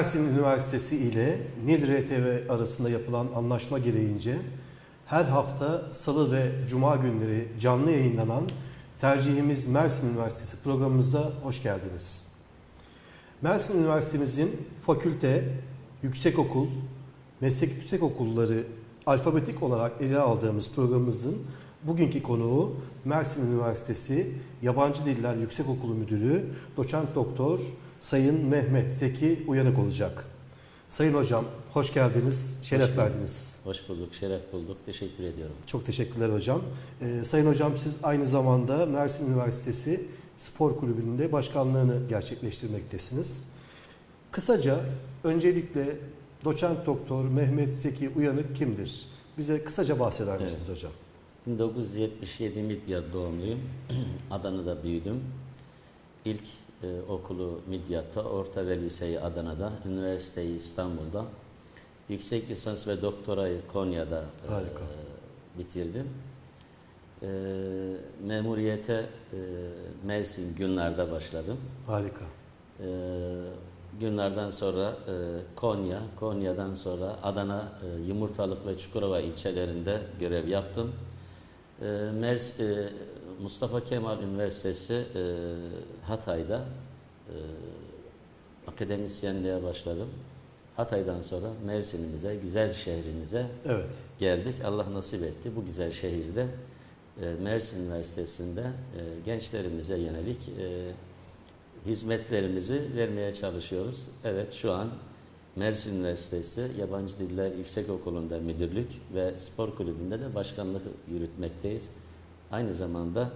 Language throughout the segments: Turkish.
Mersin Üniversitesi ile Nil RTV arasında yapılan anlaşma gereğince her hafta salı ve cuma günleri canlı yayınlanan Tercihimiz Mersin Üniversitesi programımıza hoş geldiniz. Mersin Üniversitemizin fakülte, yüksekokul, meslek yüksekokulları alfabetik olarak ele aldığımız programımızın bugünkü konuğu Mersin Üniversitesi Yabancı Diller Yüksekokulu Müdürü Doçent Doktor Sayın Mehmet Zeki Uyanık olacak. Sayın Hocam hoş geldiniz, şeref bulduk. verdiniz. Hoş bulduk, şeref bulduk. Teşekkür ediyorum. Çok teşekkürler hocam. Ee, Sayın Hocam siz aynı zamanda Mersin Üniversitesi Spor Kulübü'nde başkanlığını gerçekleştirmektesiniz. Kısaca öncelikle doçent doktor Mehmet Zeki Uyanık kimdir? Bize kısaca bahseder misiniz hocam? 1977 Midyat doğumluyum. Adana'da büyüdüm. İlk e, okulu Midyat'ta, orta ve liseyi Adana'da, üniversiteyi İstanbul'da, yüksek lisans ve doktorayı Konya'da e, bitirdim. E, memuriyete e, Mersin günlerde başladım. Harika. Ee, günlerden sonra e, Konya, Konya'dan sonra Adana, e, Yumurtalık ve Çukurova ilçelerinde görev yaptım. E, Mers, e, Mustafa Kemal Üniversitesi e, Hatay'da e, akademisyenliğe başladım. Hatay'dan sonra Mersin'imize, güzel şehrimize Evet. geldik. Allah nasip etti. Bu güzel şehirde e, Mersin Üniversitesi'nde e, gençlerimize yönelik e, hizmetlerimizi vermeye çalışıyoruz. Evet şu an Mersin Üniversitesi Yabancı Diller Yüksekokulu'nda müdürlük ve spor kulübünde de başkanlık yürütmekteyiz. Aynı zamanda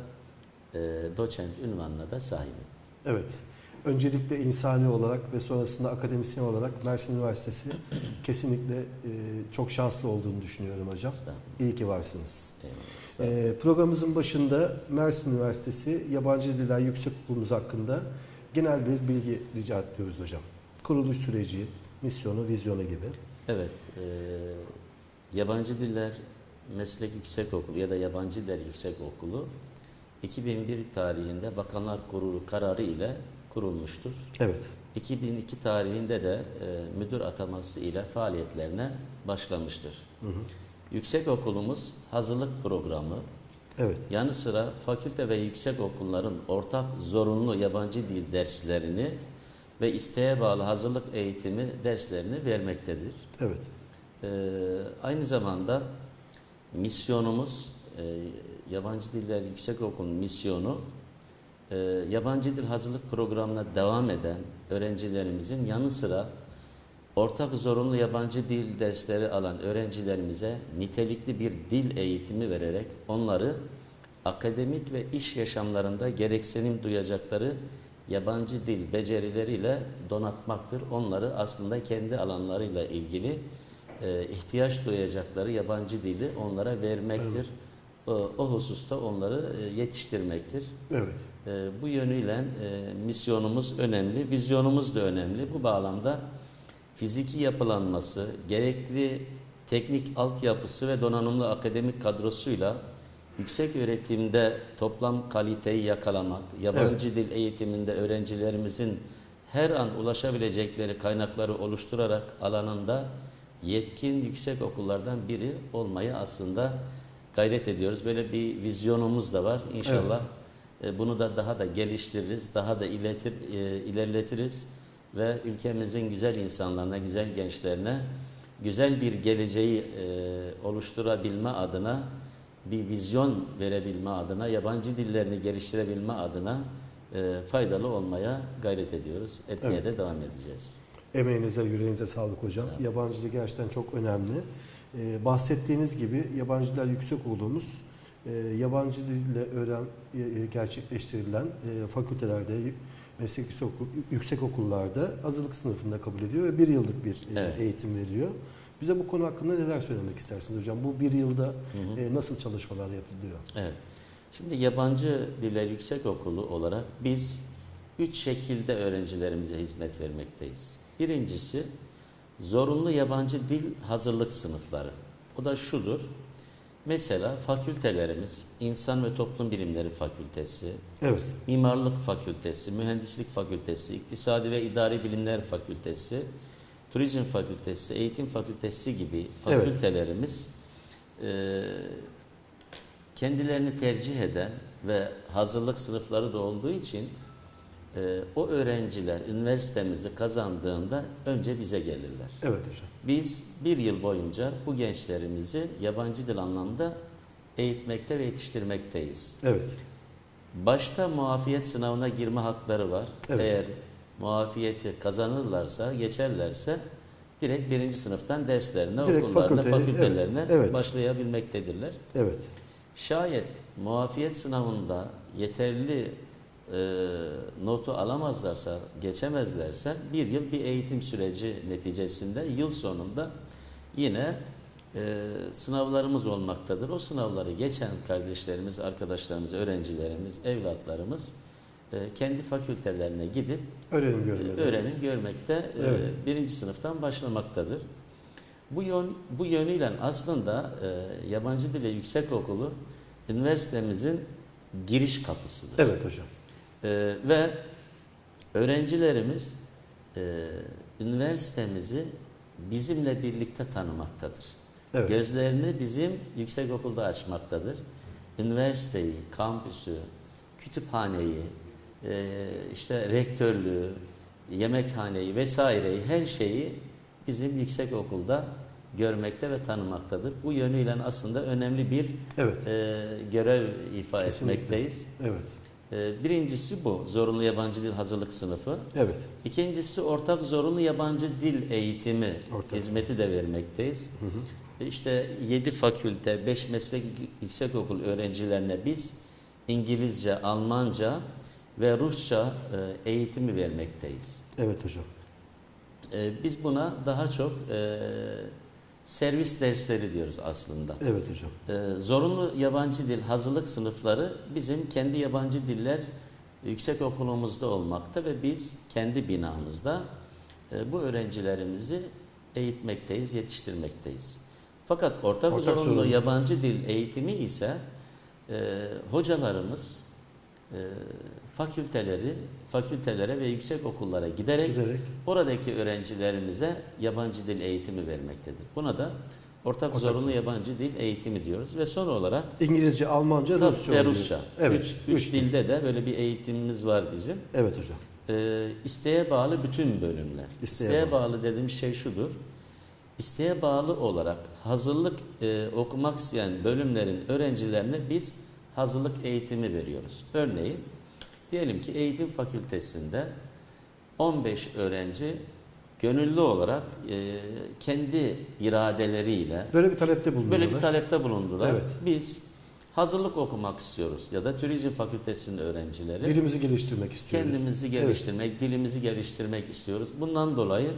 e, doçent ünvanına da sahibim. Evet. Öncelikle insani olarak ve sonrasında akademisyen olarak Mersin Üniversitesi kesinlikle e, çok şanslı olduğunu düşünüyorum hocam. İyi ki varsınız. Ee, programımızın başında Mersin Üniversitesi Yabancı Diller Yüksekokulumuz hakkında genel bir bilgi rica ediyoruz hocam. Kuruluş süreci, misyonu, vizyonu gibi. Evet, e, Yabancı Diller Meslek Yüksekokulu ya da Yabancı Diller Yüksekokulu 2001 tarihinde Bakanlar Kurulu kararı ile kurulmuştur. Evet, 2002 tarihinde de e, müdür ataması ile faaliyetlerine başlamıştır. Yüksekokulumuz hazırlık programı, evet, yanı sıra fakülte ve yüksekokulların ortak zorunlu yabancı dil derslerini ve isteğe bağlı hazırlık eğitimi derslerini vermektedir. evet, Ee, aynı zamanda misyonumuz, e, Yabancı Diller Yüksekokulu misyonu, e, yabancı dil hazırlık programına devam eden öğrencilerimizin yanı sıra ortak zorunlu yabancı dil dersleri alan öğrencilerimize nitelikli bir dil eğitimi vererek onları akademik ve iş yaşamlarında gereksinim duyacakları yabancı dil becerileriyle donatmaktır. Onları aslında kendi alanlarıyla ilgili e, ihtiyaç duyacakları yabancı dili onlara vermektir. O, o hususta onları e, yetiştirmektir. evet, E, bu yönüyle e, misyonumuz önemli, vizyonumuz da önemli. Bu bağlamda fiziki yapılanması, gerekli teknik altyapısı ve donanımlı akademik kadrosuyla yüksek öğretimde toplam kaliteyi yakalamak, yabancı dil eğitiminde öğrencilerimizin her an ulaşabilecekleri kaynakları oluşturarak alanında yetkin yüksek okullardan biri olmayı aslında gayret ediyoruz. Böyle bir vizyonumuz da var. İnşallah e, bunu da daha da geliştiririz, daha da iletir, e, ilerletiriz ve ülkemizin güzel insanlarına, güzel gençlerine güzel bir geleceği e, oluşturabilme adına bir vizyon verebilme adına, yabancı dillerini geliştirebilme adına faydalı olmaya gayret ediyoruz. Etmeye Evet. de devam edeceğiz. Emeğinize, yüreğinize sağlık hocam. Sağ. Yabancı dil gerçekten çok önemli. Ee, bahsettiğiniz gibi yabancı diller yüksekokulumuz e, yabancı dille öğren e, e, gerçekleştirilen e, fakültelerde, meslek yüksek okullarda hazırlık sınıfında kabul ediyor ve bir yıllık bir e, Evet. eğitim veriyor. Bize bu konu hakkında neler söylemek istersiniz hocam? Bu bir yılda Hı hı. e, nasıl çalışmalar yapılıyor? Evet. Şimdi yabancı diller yüksekokulu olarak biz üç şekilde öğrencilerimize hizmet vermekteyiz. Birincisi zorunlu yabancı dil hazırlık sınıfları. O da şudur. Mesela fakültelerimiz, İnsan ve Toplum Bilimleri Fakültesi, Evet. Mimarlık Fakültesi, Mühendislik Fakültesi, İktisadi ve İdari Bilimler Fakültesi, Turizm Fakültesi, Eğitim Fakültesi gibi Evet. fakültelerimiz e, kendilerini tercih eden ve hazırlık sınıfları da olduğu için e, o öğrenciler üniversitemizi kazandığında önce bize gelirler. Evet hocam. Biz bir yıl boyunca bu gençlerimizi yabancı dil anlamda eğitmekte ve yetiştirmekteyiz. Evet. Başta muafiyet sınavına girme hakları var. Evet. Eğer muafiyeti kazanırlarsa, geçerlerse direkt birinci sınıftan derslerine, Direkt okullarına, fakültelerine evet, evet. başlayabilmektedirler. Evet. Şayet muafiyet sınavında yeterli e, notu alamazlarsa, geçemezlerse bir yıl bir eğitim süreci neticesinde yıl sonunda yine e, sınavlarımız olmaktadır. O sınavları geçen kardeşlerimiz, arkadaşlarımız, öğrencilerimiz, evlatlarımız e, kendi fakültelerine gidip Öğrenim e, görmeleri. öğrenim görmekte e, Evet. birinci sınıftan başlamaktadır. Bu yön, bu yönüyle aslında e, yabancı dil ve yüksek okulu üniversitemizin giriş kapısıdır. Evet hocam. E, ve öğrencilerimiz e, üniversitemizi bizimle birlikte tanımaktadır. Evet. Gözlerini bizim yüksek okulda açmaktadır. Üniversiteyi, kampüsü, kütüphaneyi, e, işte rektörlüğü, yemekhaneyi vesaireyi her şeyi bizim yüksek okulda görmekte ve tanımaktadır. Bu yönüyle aslında önemli bir Evet. e, görev ifa Kesinlikle. etmekteyiz. Evet. E, birincisi bu, zorunlu yabancı dil hazırlık sınıfı. Evet. İkincisi ortak zorunlu yabancı dil eğitimi Ortak. hizmeti de vermekteyiz. Hı hı. İşte 7 fakülte, 5 meslek yüksekokul öğrencilerine biz İngilizce, Almanca ve Rusça e, eğitimi vermekteyiz. Evet hocam. E, Biz buna daha çok e, servis dersleri diyoruz aslında. Evet hocam. E, Zorunlu yabancı dil hazırlık sınıfları bizim kendi yabancı diller yüksek okulumuzda olmakta ve biz kendi binamızda e, bu öğrencilerimizi eğitmekteyiz, yetiştirmekteyiz. Fakat ortak, Ortak zorunlu zorunlu. yabancı dil eğitimi ise e, hocalarımız e, fakülteleri, fakültelere ve yüksek okullara giderek Giderek. oradaki öğrencilerimize yabancı dil eğitimi vermektedir. Buna da ortak, Ortak zorunlu zorunlu. yabancı dil eğitimi diyoruz ve son olarak İngilizce, Almanca, Tabii Rusça. ve. Rusça. Evet. Üç, üç üç dil. dilde de böyle bir eğitimimiz var bizim. Evet hocam. Ee, isteğe bağlı bütün bölümler. İsteğe İsteğe, bağlı. bağlı. dediğim şey şudur. İsteğe bağlı olarak hazırlık e, okumak isteyen bölümlerin öğrencilerine biz hazırlık eğitimi veriyoruz. Örneğin diyelim ki eğitim fakültesinde 15 öğrenci gönüllü olarak e, kendi iradeleriyle Böyle bir talepte bulunuyorlar. Böyle bir talepte bulundular. Evet. Biz hazırlık okumak istiyoruz ya da turizm fakültesinin öğrencileri Dilimizi geliştirmek istiyoruz. kendimizi geliştirmek, dilimizi geliştirmek istiyoruz. Bundan dolayı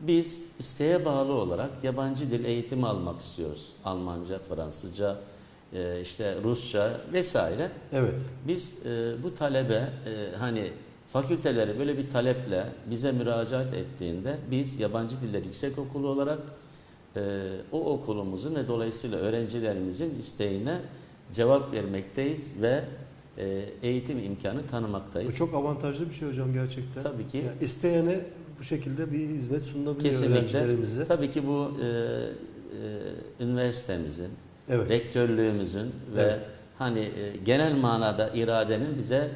biz isteğe bağlı olarak yabancı dil eğitimi almak istiyoruz. Almanca, Fransızca, e, işte Rusça vesaire. Evet. Biz e, bu talebe e, hani fakülteleri böyle bir taleple bize müracaat ettiğinde biz yabancı diller yüksek okulu olarak e, o okulumuzun ve dolayısıyla öğrencilerimizin isteğine cevap vermekteyiz ve e, eğitim imkanı Bu tanımaktayız. çok avantajlı bir şey hocam gerçekten. Tabii ki. Yani isteyene bu şekilde bir hizmet sunulabiliyor Kesinlikle. öğrencilerimize. Tabii ki bu e, e, üniversitemizin, Evet. rektörlüğümüzün ve Evet. hani e, genel manada iradenin bize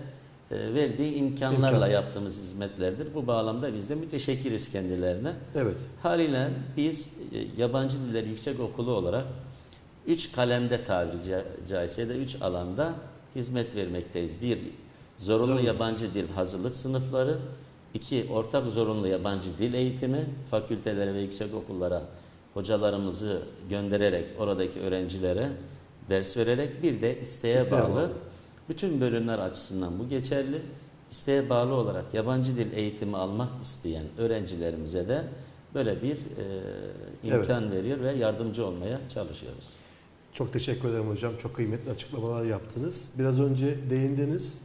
e, verdiği imkanlarla İmkan. yaptığımız hizmetlerdir. Bu bağlamda biz de müteşekkiriz kendilerine. Evet. Haliyle biz e, yabancı diller yüksek okulu olarak üç kalemde tabiri ca- caizse da üç alanda hizmet vermekteyiz. Bir, zorunlu Zorunlu. yabancı dil hazırlık sınıfları. iki ortak zorunlu yabancı dil eğitimi fakültelere ve yüksek okullara hocalarımızı göndererek oradaki öğrencilere ders vererek bir de isteğe, İsteğe bağlı. bağlı. Bütün bölümler açısından bu geçerli. İsteğe bağlı olarak yabancı dil eğitimi almak isteyen öğrencilerimize de böyle bir e, imkan veriyor ve yardımcı olmaya çalışıyoruz. Çok teşekkür ederim hocam. Çok kıymetli açıklamalar yaptınız. Biraz önce değindiniz.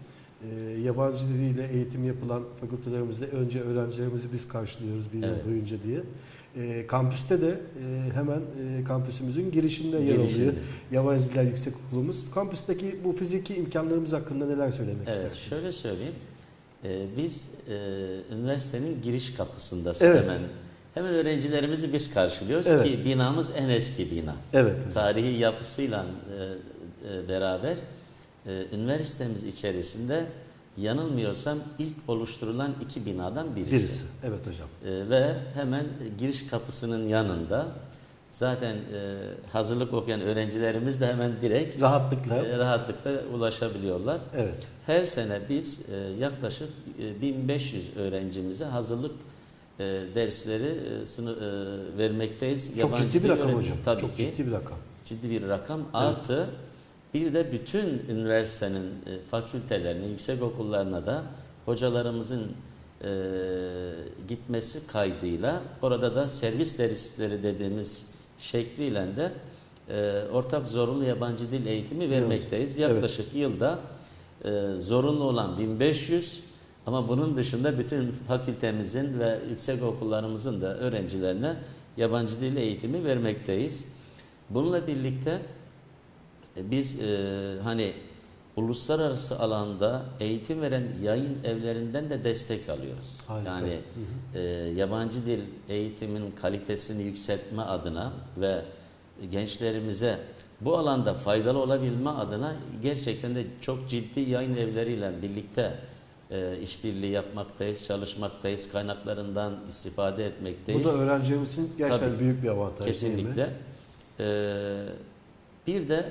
Ee, yabancı diliyle eğitim yapılan fakültelerimizde önce öğrencilerimizi biz karşılıyoruz bir Evet. yıl boyunca diye. E, kampüste de e, hemen e, kampüsümüzün girişinde yer alıyor. Yabancı Diller Yüksek Okulumuz. Kampüsteki bu fiziki imkanlarımız hakkında neler söylemek Evet, istersiniz? şöyle söyleyeyim. Ee, biz e, üniversitenin giriş kapısındayız Evet. hemen. Hemen öğrencilerimizi biz karşılıyoruz Evet. ki binamız en eski bina. Evet. hocam. Tarihi yapısıyla e, e, beraber e, üniversitemiz içerisinde yanılmıyorsam ilk oluşturulan iki binadan birisi. Birisi. Evet hocam. E, ve hemen giriş kapısının yanında zaten e, hazırlık okuyan öğrencilerimiz de hemen direkt Rahatlıkla. e, rahatlıkla ulaşabiliyorlar. Evet. Her sene biz e, yaklaşık e, 1500 öğrencimize hazırlık e, dersleri e, sını- e, vermekteyiz. Çok ciddi bir rakam öğretim- hocam. Tabii Çok ki ciddi bir rakam. ciddi bir rakam. Artı bir de bütün üniversitenin e, fakültelerine, yüksek okullarına da hocalarımızın e, gitmesi kaydıyla orada da servis dersleri dediğimiz şekliyle de e, ortak zorunlu yabancı dil eğitimi vermekteyiz. Evet. Yaklaşık yılda e, zorunlu olan 1500 ama bunun dışında bütün fakültemizin ve yüksek okullarımızın da öğrencilerine yabancı dil eğitimi vermekteyiz. Bununla birlikte biz e, hani uluslararası alanda eğitim veren yayın evlerinden de destek alıyoruz. Harika. Yani e, yabancı dil eğitimin kalitesini yükseltme adına ve gençlerimize bu alanda faydalı olabilme adına gerçekten de çok ciddi yayın evleriyle birlikte e, işbirliği yapmaktayız, çalışmaktayız, kaynaklarından istifade etmekteyiz. Bu da öğrencilerimizin gerçekten Tabii. büyük bir mi? Kesinlikle. Ee, bir de e,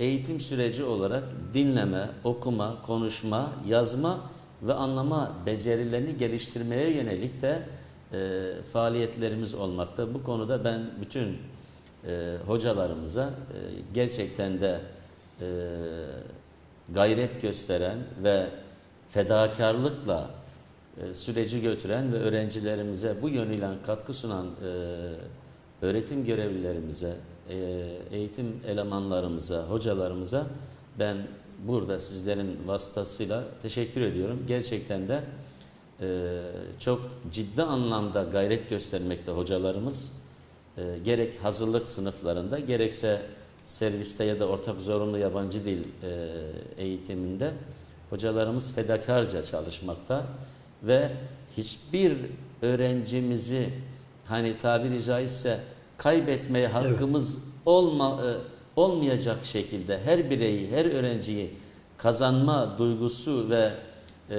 eğitim süreci olarak dinleme, okuma, konuşma, yazma ve anlama becerilerini geliştirmeye yönelik de e, faaliyetlerimiz olmakta. Bu konuda ben bütün e, hocalarımıza e, gerçekten de e, gayret gösteren ve fedakarlıkla e, süreci götüren ve öğrencilerimize bu yönüyle katkı sunan e, öğretim görevlilerimize, e, eğitim elemanlarımıza, hocalarımıza ben burada sizlerin vasıtasıyla teşekkür ediyorum. Gerçekten de e, çok ciddi anlamda gayret göstermekte hocalarımız. E, gerek hazırlık sınıflarında gerekse serviste ya da ortak zorunlu yabancı dil e, eğitiminde hocalarımız fedakarca çalışmakta ve hiçbir öğrencimizi hani tabiri caizse kaybetmeye hakkımız olma, e, olmayacak şekilde her bireyi, her öğrenciyi kazanma duygusu ve e,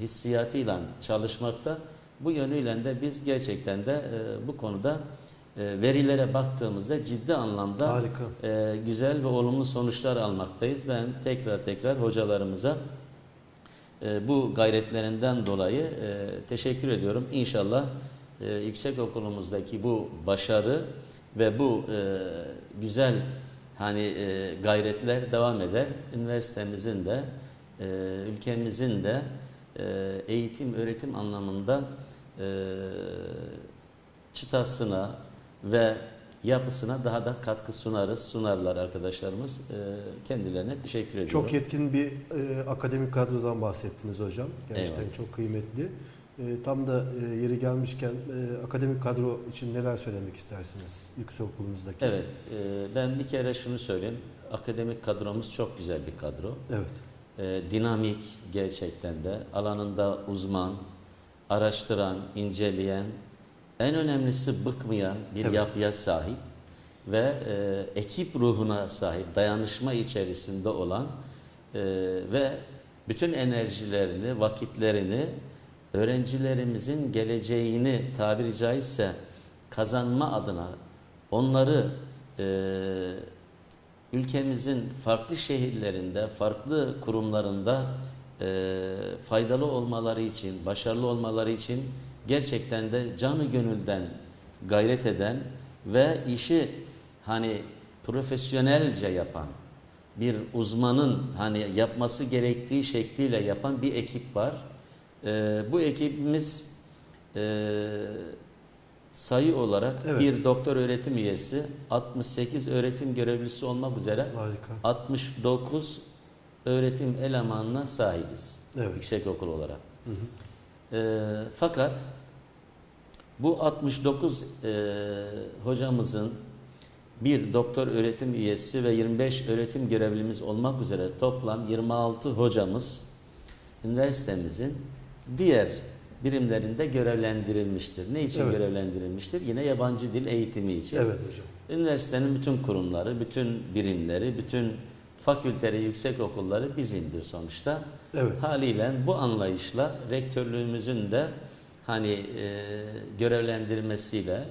hissiyatıyla çalışmakta. Bu yönüyle de biz gerçekten de e, bu konuda e, verilere baktığımızda ciddi anlamda Harika. e, güzel ve olumlu sonuçlar almaktayız. Ben tekrar tekrar hocalarımıza e, bu gayretlerinden dolayı e, teşekkür ediyorum. İnşallah e, yüksek okulumuzdaki bu başarı ve bu e, güzel hani e, gayretler devam eder. Üniversitemizin de e, ülkemizin de e, eğitim öğretim anlamında e, çıtasına ve yapısına daha da katkı sunarız, sunarlar arkadaşlarımız. E, kendilerine teşekkür ediyorum. Çok yetkin bir e, akademik kadrodan bahsettiniz hocam. Gerçekten Eyvallah. çok kıymetli. E, tam da e, yeri gelmişken e, akademik kadro için neler söylemek istersiniz yüksek okulumuzdaki? Evet, e, ben bir kere şunu söyleyeyim. Akademik kadromuz çok güzel bir kadro. Evet. E, dinamik gerçekten de, alanında uzman, araştıran, inceleyen, en önemlisi bıkmayan bir Evet. yapıya sahip ve e, ekip ruhuna sahip, dayanışma içerisinde olan e, ve bütün enerjilerini, vakitlerini öğrencilerimizin geleceğini tabiri caizse kazanma adına onları e, ülkemizin farklı şehirlerinde, farklı kurumlarında e, faydalı olmaları için, başarılı olmaları için gerçekten de canı gönülden gayret eden ve işi hani profesyonelce yapan bir uzmanın hani yapması gerektiği şekliyle yapan bir ekip var. E, bu ekibimiz e, sayı olarak Evet. bir doktor öğretim üyesi, 68 öğretim görevlisi olmak üzere Harika. 69 öğretim elemanına sahibiz Evet. yüksek okul olarak. Hı hı. Ee, fakat Bu 69 e, hocamızın bir doktor öğretim üyesi ve 25 öğretim görevlimiz olmak üzere toplam 26 hocamız üniversitemizin diğer birimlerinde görevlendirilmiştir. Ne için Evet. görevlendirilmiştir? Yine yabancı dil eğitimi için. Evet hocam. Üniversitenin bütün kurumları, bütün birimleri, bütün fakülteleri, yüksek okulları bizimdir sonuçta. Evet. Haliyle bu anlayışla rektörlüğümüzün de hani e, görevlendirmesiyle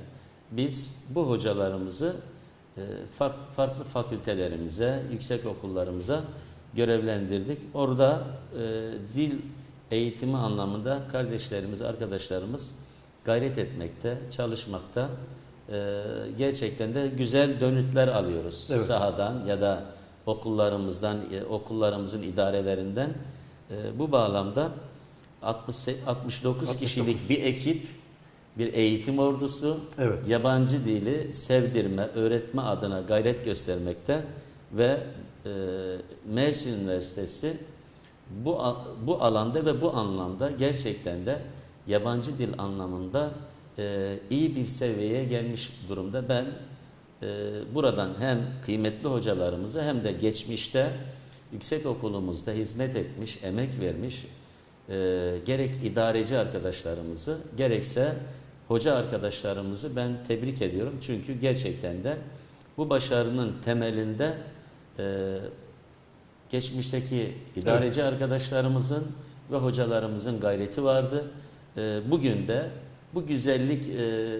biz bu hocalarımızı e, fark- farklı fakültelerimize, yüksek okullarımıza görevlendirdik. Orada e, dil eğitimi anlamında kardeşlerimiz, arkadaşlarımız gayret etmekte, çalışmakta. E, gerçekten de güzel dönütler alıyoruz Evet. sahadan ya da okullarımızdan, e, okullarımızın idarelerinden. E, bu bağlamda 60, 69 kişilik bir ekip, bir eğitim ordusu, Evet. yabancı dili sevdirme, öğretme adına gayret göstermekte ve e, Mersin Üniversitesi bu bu alanda ve bu anlamda gerçekten de yabancı dil anlamında e, iyi bir seviyeye gelmiş durumda. Ben e, buradan hem kıymetli hocalarımızı hem de geçmişte yüksek okulumuzda hizmet etmiş, emek vermiş e, gerek idareci arkadaşlarımızı gerekse hoca arkadaşlarımızı ben tebrik ediyorum. Çünkü gerçekten de bu başarının temelinde e, geçmişteki idareci arkadaşlarımızın ve hocalarımızın gayreti vardı. E, bugün de bu güzellik e,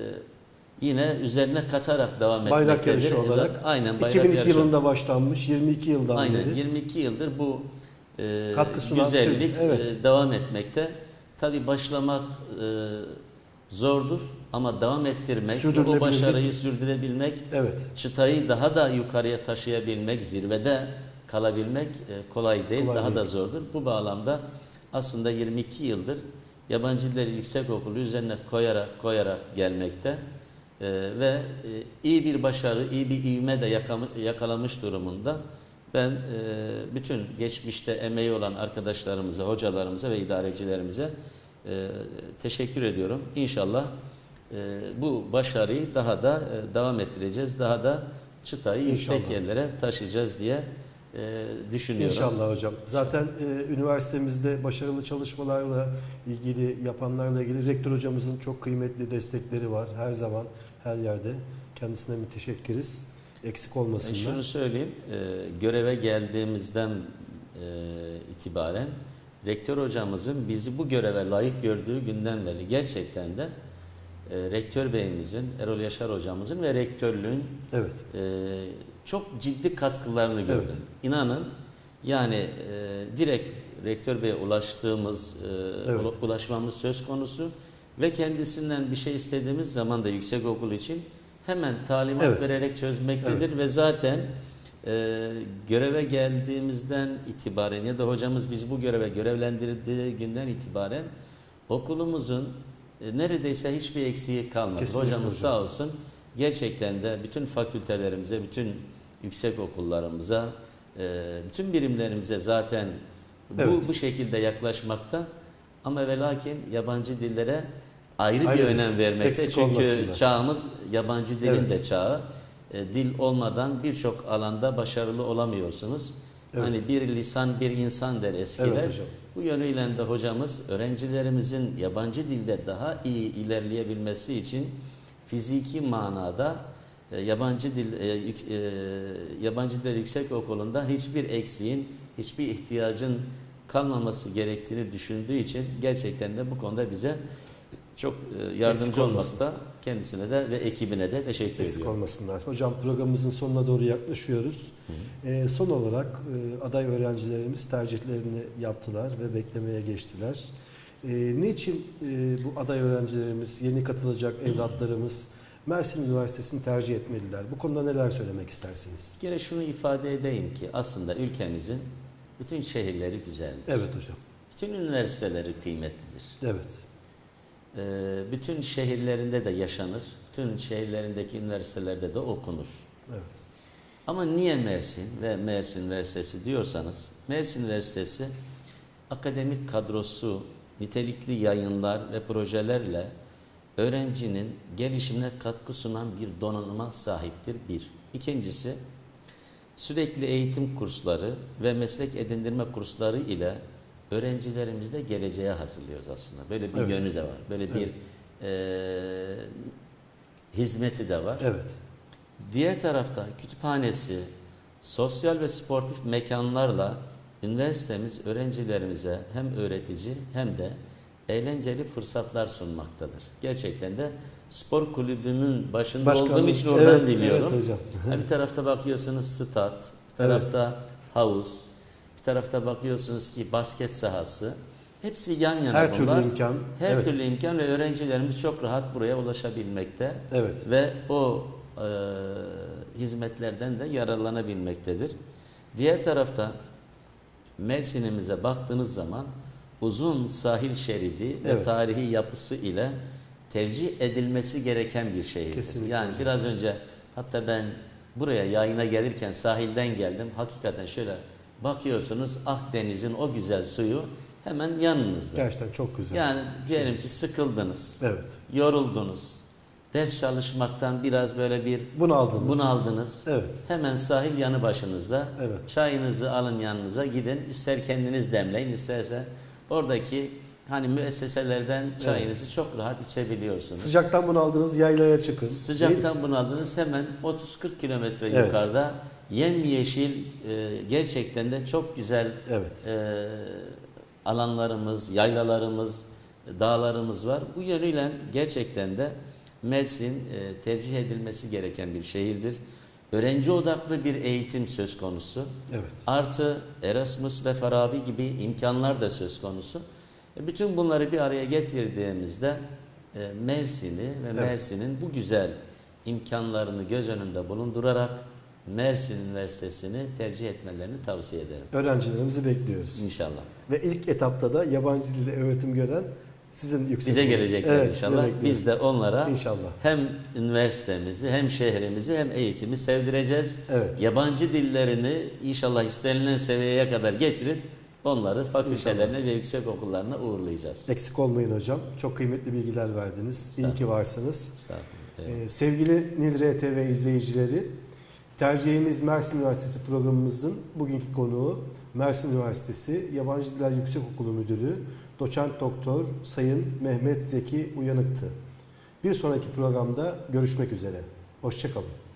yine üzerine katarak devam Bayrak etmektedir. yarışı olarak Aynen bayrak 2002 yarışı. yılında başlanmış, 22 yıldan Aynen beri. 22 yıldır bu e, Katkı sunan güzellik tüm- evet. e, devam etmekte. Tabi başlamak e, zordur ama devam ettirmek, o başarıyı sürdürebilmek, Evet. çıtayı daha da yukarıya taşıyabilmek, zirvede kalabilmek e, kolay değil, Kolay daha değil. da zordur. Bu bağlamda aslında 22 yıldır yabancı dilleri yüksek okulu üzerine koyarak koyarak gelmekte e, ve e, iyi bir başarı, iyi bir ivme de yakam- yakalamış durumunda. Ben e, bütün geçmişte emeği olan arkadaşlarımıza, hocalarımıza ve idarecilerimize e, teşekkür ediyorum. İnşallah e, bu başarıyı daha da e, devam ettireceğiz. Daha da çıtayı yüksek İnşallah. yerlere taşıyacağız diye düşünüyorum. İnşallah hocam. Zaten e, üniversitemizde başarılı çalışmalarla ilgili, yapanlarla ilgili rektör hocamızın çok kıymetli destekleri var. Her zaman, her yerde. Kendisine müteşekkiriz. Eksik E, olmasınlar. şunu söyleyeyim, e, göreve geldiğimizden e, itibaren rektör hocamızın bizi bu göreve layık gördüğü günden beri gerçekten de e, rektör beyimizin, Erol Yaşar hocamızın ve rektörlüğün Evet. e, çok ciddi katkılarını gördüm. Evet. İnanın yani e, direkt rektör beye ulaştığımız, e, Evet. ula- ulaşmamız söz konusu ve kendisinden bir şey istediğimiz zaman da yüksek okul için hemen talimat Evet. vererek çözmektedir ve zaten e, göreve geldiğimizden itibaren ya da hocamız biz bu göreve görevlendirdiği günden itibaren okulumuzun e, neredeyse hiçbir eksiği kalmadı. Kesinlikle Hocamız hocam. sağ olsun gerçekten de bütün fakültelerimize, bütün yüksek okullarımıza, e, bütün birimlerimize zaten bu, Evet. bu şekilde yaklaşmakta. Ama ve lakin yabancı dillere ayrı, bir bir önem vermekte. eksik Çünkü olmasınlar. çağımız yabancı dilin Evet. de çağı. E, dil olmadan birçok alanda başarılı olamıyorsunuz. Evet. Hani bir lisan bir insan der eskiler. Evet hocam. Bu yönüyle de hocamız öğrencilerimizin yabancı dilde daha iyi ilerleyebilmesi için fiziki manada e, yabancı dil e, yük- e, yabancı dil yüksek okulunda hiçbir eksiğin, hiçbir ihtiyacın kalmaması gerektiğini düşündüğü için gerçekten de bu konuda bize çok e, yardımcı Eksik olmakta kendisine de ve ekibine de teşekkür Eksik ediyorum. olmasınlar. Hocam programımızın sonuna doğru yaklaşıyoruz. Ee, son olarak e, aday öğrencilerimiz tercihlerini yaptılar ve beklemeye geçtiler. Ee, niçin e, bu aday öğrencilerimiz, yeni katılacak evlatlarımız Mersin Üniversitesi'ni tercih etmeliler? Bu konuda neler söylemek istersiniz? Bir kere şunu ifade edeyim ki aslında ülkemizin bütün şehirleri güzeldir. Evet hocam. Bütün üniversiteleri kıymetlidir. Evet. Ee, bütün şehirlerinde de yaşanır. Bütün şehirlerindeki üniversitelerde de okunur. Evet. Ama niye Mersin ve Mersin Üniversitesi diyorsanız, Mersin Üniversitesi akademik kadrosu, nitelikli yayınlar ve projelerle öğrencinin gelişimine katkı sunan bir donanıma sahiptir. Bir. İkincisi, sürekli eğitim kursları ve meslek edindirme kursları ile öğrencilerimizde geleceğe hazırlıyoruz aslında. Böyle bir Evet. yönü de var. Böyle bir eee, hizmeti de var. Evet. Diğer tarafta kütüphanesi, sosyal ve sportif mekanlarla üniversitemiz öğrencilerimize hem öğretici hem de eğlenceli fırsatlar sunmaktadır. Gerçekten de spor kulübünün başında Başkanım, olduğum için oradan evet, biliyorum. Evet hocam. Bir tarafta bakıyorsunuz stat, bir tarafta havuz, bir tarafta bakıyorsunuz ki basket sahası. Hepsi yan yana Her bunlar. türlü imkan. Her evet. türlü imkan ve öğrencilerimiz çok rahat buraya ulaşabilmekte Evet. ve o e, hizmetlerden de yararlanabilmektedir. Diğer tarafta Mersin'imize baktığınız zaman uzun sahil şeridi ve Evet. tarihi yapısı ile tercih edilmesi gereken bir şehirdir. Kesinlikle Yani hocam. biraz önce hatta ben buraya yayına gelirken sahilden geldim. Hakikaten şöyle bakıyorsunuz Akdeniz'in o güzel suyu hemen yanınızda. Gerçekten çok güzel. Yani diyelim ki sıkıldınız, Evet. yoruldunuz, ders çalışmaktan biraz böyle bir Bunu aldınız. bunaldınız. Evet. Hemen sahil yanı başınızda. Evet. Çayınızı alın yanınıza gidin. İster kendiniz demleyin, isterse oradaki hani müesseselerden çayınızı çok rahat içebiliyorsunuz. Sıcaktan bunu aldınız yaylaya çıkın. Sıcaktan bunaldınız hemen 30-40 kilometre Evet. yukarıda yemyeşil e, gerçekten de çok güzel Evet. e, alanlarımız, yaylalarımız, dağlarımız var. Bu yönüyle gerçekten de Mersin e, tercih edilmesi gereken bir şehirdir. Öğrenci odaklı bir eğitim söz konusu. Evet. Artı Erasmus ve Farabi gibi imkanlar da söz konusu. E, Bütün bunları bir araya getirdiğimizde e, Mersin'i ve Evet. Mersin'in bu güzel imkanlarını göz önünde bulundurarak Mersin Üniversitesi'ni tercih etmelerini tavsiye ederim. Öğrencilerimizi bekliyoruz. İnşallah. Ve ilk etapta da yabancı dilde öğretim gören sizin yüksek Bize gelecekler Evet, inşallah. Biz de onlara İnşallah. hem üniversitemizi hem şehrimizi hem eğitimi sevdireceğiz. Evet. Yabancı dillerini inşallah istenilen seviyeye kadar getirip onları fakültelerine ve yüksek okullarına uğurlayacağız. Eksik olmayın hocam. Çok kıymetli bilgiler verdiniz. İyi ki varsınız. Estağfurullah. Evet. Ee, sevgili Nil RTV izleyicileri, tercihimiz Mersin Üniversitesi programımızın bugünkü konuğu Mersin Üniversitesi Yabancı Diller Yüksek Okulu Müdürü Doçent Doktor Sayın Mehmet Zeki Uyanık'tı. Bir sonraki programda görüşmek üzere. Hoşçakalın.